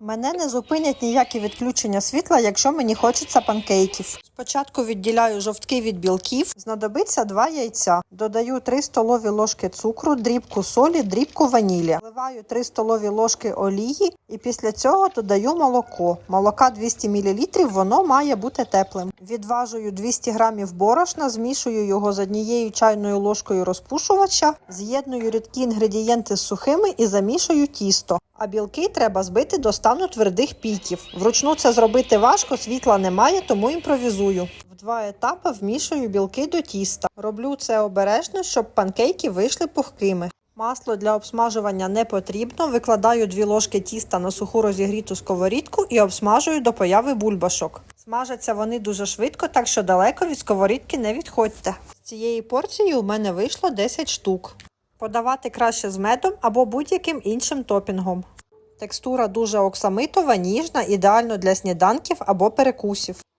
Мене не зупинять ніякі відключення світла, якщо мені хочеться панкейків. Спочатку відділяю жовтки від білків, знадобиться 2 яйця. Додаю 3 столові ложки цукру, дрібку солі, дрібку ванілі. Вливаю 3 столові ложки олії і після цього додаю молоко. Молока 200 мл, воно має бути теплим. Відважую 200 грамів борошна, змішую його з однією чайною ложкою розпушувача, з'єдную рідкі інгредієнти з сухими і замішую тісто. А білки треба збити до стану твердих піків. Вручну це зробити важко, світла немає, тому імпровізую. В два етапи вмішую білки до тіста. Роблю це обережно, щоб панкейки вийшли пухкими. Масло для обсмажування не потрібно. Викладаю 2 ложки тіста на суху розігріту сковорідку і обсмажую до появи бульбашок. Смажаться вони дуже швидко, так що далеко від сковорідки не відходьте. З цієї порції у мене вийшло 10 штук. Подавати краще з медом або будь-яким іншим топінгом. Текстура дуже оксамитова, ніжна, ідеально для сніданків або перекусів.